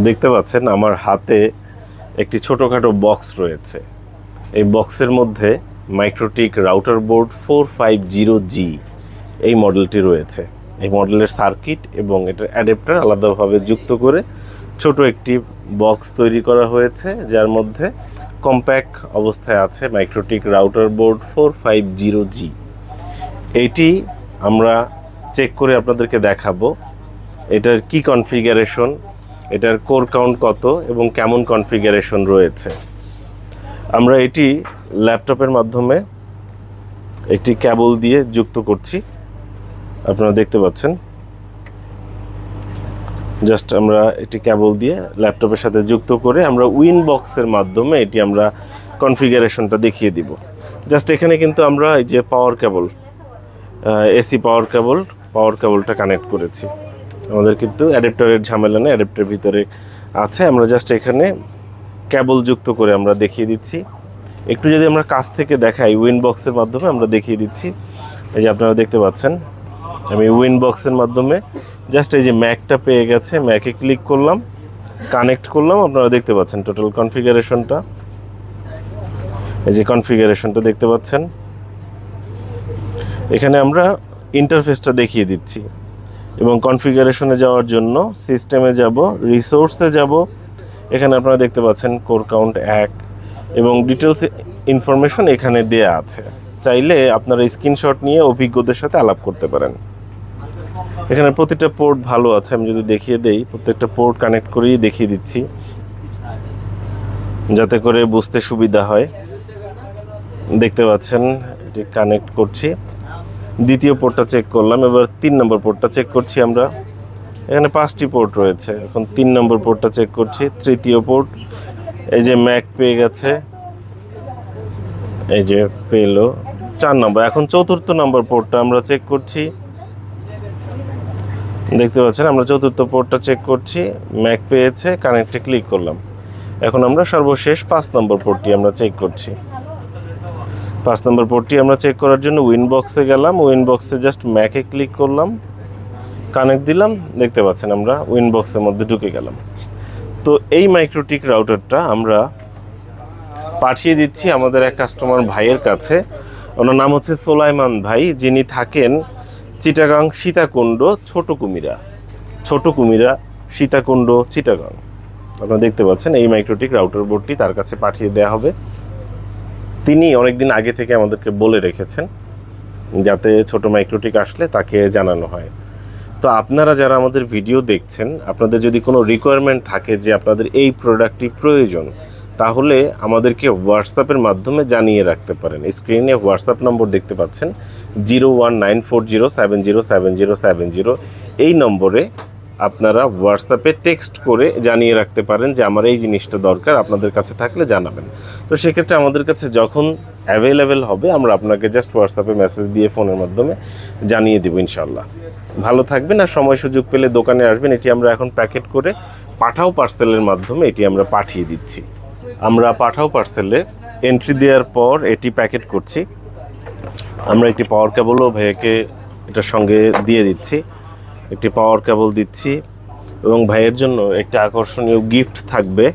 দেখতে পাচ্ছেন আমার হাতে একটি ছোটোখাটো বক্স রয়েছে। এই বক্সের মধ্যে MikroTik router board four five zero G এই মডেলটি রয়েছে। এই মডেলের সার্কিট এবং এটার অ্যাডাপ্টার আলাদাভাবে যুক্ত করে ছোট একটি বক্স তৈরি করা হয়েছে, যার মধ্যে কম্প্যাক্ট অবস্থায় আছে MikroTik router board four five zero G এইটি আমরা চেক করে আপনাদেরকে দেখাবো। এটার কি কনফিগারেশন এটার কোর কাউন্ট কত এবং কেমন কনফিগারেশন রয়েছে? আমরা এটি ল্যাপটপের মাধ্যমে একটি ক্যাবল দিয়ে যুক্ত করছি। আপনারা দেখতে পাচ্ছেন। জাস্ট আমরা একটি ক্যাবল দিয়ে ল্যাপটপের সাথে যুক্ত করে আমরা উইন বক্সের মাধ্যমে এটি আমরা কনফিগারেশনটা দেখিয়ে দিব। জাস্ট এখানে কিন্তু আমরা এই যে পাওয়ার কেবল এসি পাওয়ার কেবল পাওয়ার কেবলটা কানেক্ট করেছি। আমাদের কিন্তু অ্যাডাপ্টারের ঝামেলা নেই, অ্যাডাপ্টারের ভিতরে আছে। আমরা জাস্ট এখানে কেবল যুক্ত করে আমরা দেখিয়ে দিচ্ছি। একটু যদি আমরা কাছ থেকে দেখাই উইন বক্সের মাধ্যমে আমরা দেখিয়ে দিচ্ছি। এই যে আপনারা দেখতে পাচ্ছেন, আমি উইন বক্সের মাধ্যমে জাস্ট এই যে ম্যাকটা পেয়ে গেছে। ম্যাকে ক্লিক করলাম কানেক্ট করলাম, আপনারা দেখতে পাচ্ছেন টোটাল কনফিগারেশনটা এই যে কনফিগারেশনটা দেখতে পাচ্ছেন। এখানে আমরা ইন্টারফেসটা দেখিয়ে দিচ্ছি। এবং কনফিগারেশনে যাওয়ার জন্য সিস্টেমে যাব রিসোর্সে যাব। এখানে আপনারা দেখতে পাচ্ছেন কোর কাউন্ট এক এবং ডিটেলস ইনফরমেশন এখানে দেয়া আছে। চাইলে আপনারা স্ক্রিনশট নিয়ে অভিজ্ঞদের সাথে আলাপ করতে পারেন। এখানে প্রতিটা পোর্ট ভালো আছে, আমি যদি দেখিয়ে দেই, প্রত্যেকটা পোর্ট কানেক্ট করেই দেখিয়ে দিচ্ছি। যাতে করে বুঝতে সুবিধা হয়। দেখতে পাচ্ছেন, এটি কানেক্ট করছি। দ্বিতীয় পোর্টটা চেক করলাম, এবার তিন নম্বর পোর্টটা চেক করছি আমরা। এখানে পাঁচটি পোর্ট রয়েছে, এখন তিন নম্বর পোর্টটা চেক করছি, তৃতীয় পোর্ট এই যে ম্যাক পেয়ে গেছে, এই যে পেল, চার নম্বর, এখন চতুর্থ নম্বর পোর্টটা আমরা চেক করছি। দেখতে পাচ্ছেন, আমরা চতুর্থ পোর্টটা চেক করছি ম্যাক পেয়েছে কানেক্টে ক্লিক করলাম। এখন আমরা সর্বশেষ পাঁচ নম্বর পোর্টটি আমরা চেক করছি। পাঁচ নম্বর পোর্টটি আমরা চেক করার জন্য উইন বক্সে গেলাম। উইন বক্সে জাস্ট ম্যাকে ক্লিক করলাম। কানেক্ট দিলাম। দেখতে পাচ্ছেন আমরা উইন বক্সের মধ্যে ঢুকে গেলাম। তো এই মাইক্রোটিক রাউটারটা আমরা পাঠিয়ে দিচ্ছি আমাদের এক কাস্টমার ভাইয়ের কাছে। ওনার নাম হচ্ছে সোলাইমান ভাই। যিনি থাকেন চিটাগাং সীতাকুণ্ড ছোট কুমিরা ছোট কুমিরা সীতাকুণ্ড, চিটাগাং। আপনারা দেখতে পাচ্ছেন এই মাইক্রোটিক রাউটার বোর্ডটি তার কাছে পাঠিয়ে দেওয়া হবে। তিনি অনেকদিন আগে থেকে আমাদেরকে বলে রেখেছেন যাতে ছোট মাইক্রোটিক আসলে তাকে জানানো হয়। তো আপনারা যারা আমাদের ভিডিও দেখছেন, আপনাদের যদি কোনো রিকোয়ারমেন্ট থাকে যে আপনাদের এই প্রোডাক্টটি প্রয়োজন, তাহলে আমাদেরকে হোয়াটসঅ্যাপের মাধ্যমে জানিয়ে রাখতে পারেন। স্ক্রিনে হোয়াটসঅ্যাপ নম্বর দেখতে পাচ্ছেন zero one nine four zero seven zero seven zero seven zero এই নম্বরে আপনারা হোয়াটসঅ্যাপে টেক্সট করে জানিয়ে রাখতে পারেন যে আমার এই জিনিসটা দরকার, আপনাদের কাছে থাকলে জানাবেন। তো সেক্ষেত্রে আমাদের কাছে যখন অ্যাভেলেবেল হবে, আমরা আপনাকে জাস্ট হোয়াটসঅ্যাপে মেসেজ দিয়ে ফোনের মাধ্যমে জানিয়ে দেবো ইনশাল্লাহ ভালো থাকবেন আর সময় সুযোগ পেলে দোকানে আসবেন, এটি আমরা এখন প্যাকেট করে পাঠাও পার্সেলের মাধ্যমে এটি আমরা পাঠিয়ে দিচ্ছি। আমরা পাঠাও পার্সেলে এন্ট্রি দেওয়ার পর এটি প্যাকেট করছি। আমরা একটি পাওয়ার কেবলও ভাইয়াকে এটার সঙ্গে দিয়ে দিচ্ছি। একটি পাওয়ার কেবল দিচ্ছি এবং ভাইয়ের জন্য একটি আকর্ষণীয় গিফট থাকবে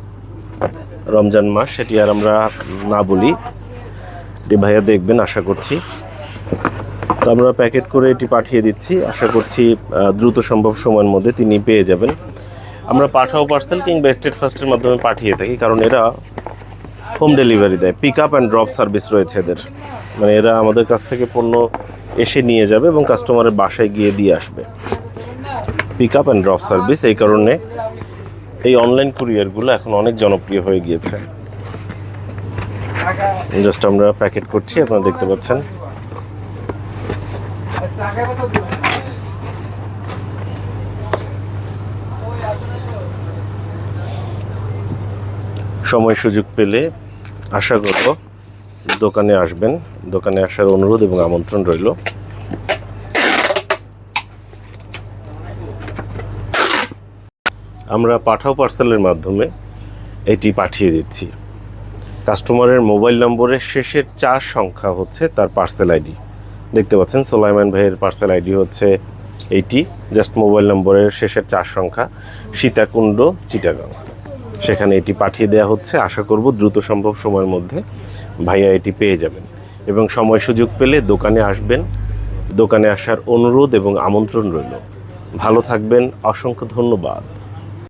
রমজান মাস, সেটি আর আমরা না বলি। এটি ভাইয়া দেখবেন, আশা করছি। তো আমরা প্যাকেট করে এটি পাঠিয়ে দিচ্ছি। আশা করছি দ্রুত সম্ভব সময়ের মধ্যে তিনি পেয়ে যাবেন। আমরা পাঠাও পার্সেল কিংবা স্টেট ফার্স্টের মাধ্যমে পাঠিয়ে থাকি, কারণ এরা হোম ডেলিভারি দেয়। Pick up and drop service রয়েছে এদের। মানে এরা আমাদের কাছ থেকে পণ্য এসে নিয়ে যাবে এবং কাস্টমারের বাসায় গিয়ে দিয়ে আসবে। Pick up and drop service এই কারণে এই অনলাইন কুরিয়ারগুলো এখন অনেক জনপ্রিয় হয়ে গিয়েছে। জাস্ট আমরা প্যাকেট করছি, আপনারা দেখতে পাচ্ছেন। সময় সুযোগ পেলে আশা করব দোকানে আসবেন। দোকানে আসার অনুরোধ এবং আমন্ত্রণ রইল। আমরা পাঠাও পার্সেলের মাধ্যমে এটি পাঠিয়ে দিচ্ছি। কাস্টমারের মোবাইল নম্বরের শেষের চার সংখ্যা হচ্ছে তার পার্সেল আইডি। দেখতে পাচ্ছেন, সোলাইমান ভাইয়ের পার্সেল আইডি হচ্ছে এইটি জাস্ট মোবাইল নম্বরের শেষের চার সংখ্যা, সীতাকুণ্ড, চিটাগাং। সেখানে এটি পাঠিয়ে দেওয়া হচ্ছে। আশা করব দ্রুত সম্ভব সময়ের মধ্যে ভাইয়া এটি পেয়ে যাবেন এবং সময় সুযোগ পেলে দোকানে আসবেন। দোকানে আসার অনুরোধ এবং আমন্ত্রণ রইল। ভালো থাকবেন। অসংখ্য ধন্যবাদ।